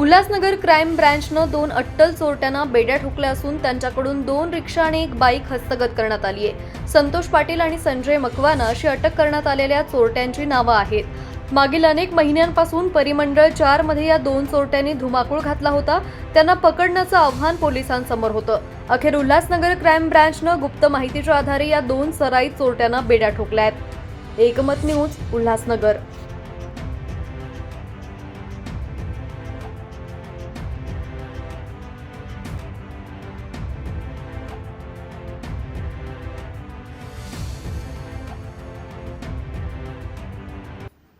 Ulhasnagar crime ब्रँचनं दोन अट्टल चोरट्यांना बेड्या ठोकल्या असून त्यांच्याकडून दोन रिक्षा आणि एक बाईक हस्तगत करण्यात आली आहे. संतोष पाटील आणि संजय मकवाना अशी अटक करण्यात आलेल्या चोरट्यांची नावं आहेत. मागील अनेक महिन्यांपासून परिमंडळ चारमध्ये या दोन चोरट्यांनी धुमाकूळ घातला होता. त्यांना पकडण्याचं आव्हान पोलिसांसमोर होतं. अखेर उल्हासनगर क्राईम ब्रँचनं गुप्त माहितीच्या आधारे या दोन सराईत चोरट्यांना बेड्या ठोकल्या आहेत. एकमत न्यूज उल्हासनगर.